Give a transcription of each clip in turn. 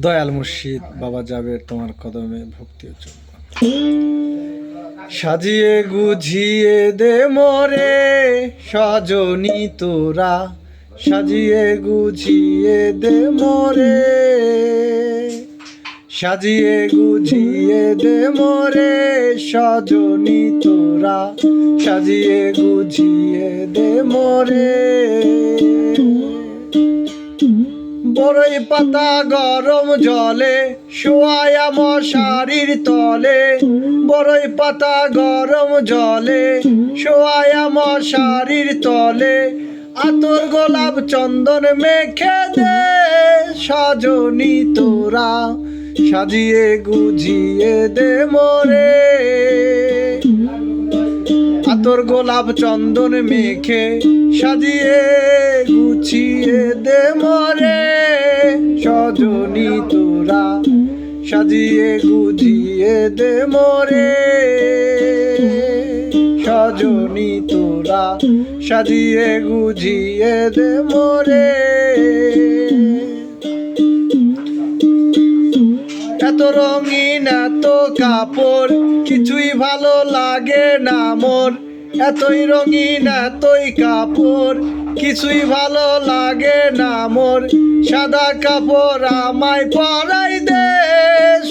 দয়াল মুর্শিদ, বাবা যাবে তোমার কদমে ভক্তি সাজিয়ে গুছিয়ে দে মরে, সজনী তোরা। সাজিয়ে গুছিয়ে দে মরে, সাজিয়ে গুছিয়ে দে মরে, সজনী তোরা। সাজিয়ে গুছিয়ে দে মোরে বড়ই পাতা গরম জলে, শোয়ায়া মশারির তলে। বড়ই পাতা গরম জলে, শোয়ায়া মশারির তলে। আতর গোলাপ চন্দন মেখে দে, সজনী তোরা, সাজিয়ে গুজিয়ে দে মোরে। আতর গোলাপ চন্দন মেখে, সাজিয়ে গুছিয়ে দে মরে। সাজিয়ে গুজিয়ে দে মরে। সজনী তোরা সাজিয়ে গুজিয়ে দে মরে। এত রঙিন, এত কাপড়, কিছুই ভালো লাগে না মোর এতই রঙিন, এতই কাপড়, কিছুই ভালো লাগে না মোর সাদা কাপড় আমায় পরাই দে।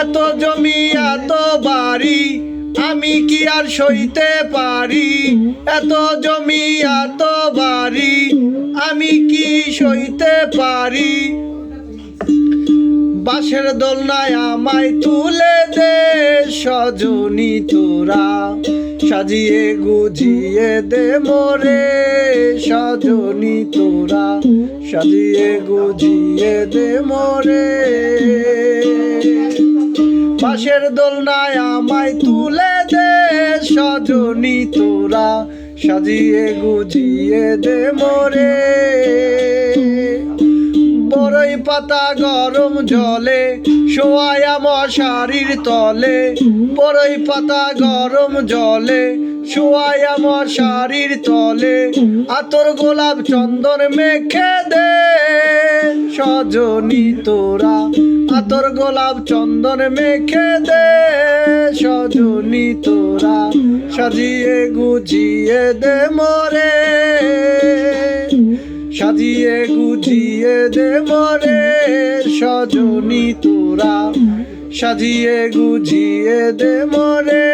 এত জমি, এত বাড়ি, আমি কি আর সইতে পারি? এত জমি, এত বাড়ি, আমি কি সইতে পারি? বাঁশের দোলনায় আমায় তুলে দে সজনী তোরা। সাজিয়ে গুজিয়ে দে মোরে সজনী তোরা। সাজিয়ে গুজিয়ে দে মোরে। বাঁশের দোলনায় আমায় তুলে দে, সজনী তোরা। সাজিয়ে গুজিয়ে দে মোরে। বড়ই পাতা গরম জলে, শোয়ায়া মশারির তলে। বড়ই পাতা গরম জলে, শোয়ায়া মশারির তলে। আতর গোলাপ চন্দন মেখে দে, সজনী তোরা। আতর গোলাপ চন্দন মেখে দে, সজনী তোরা সাজিয়ে গুজিয়ে দে মরে। সাজিয়ে গুজিয়ে দে মরে, সজনী তোরা সাজিয়ে গুজিয়ে দে মরে।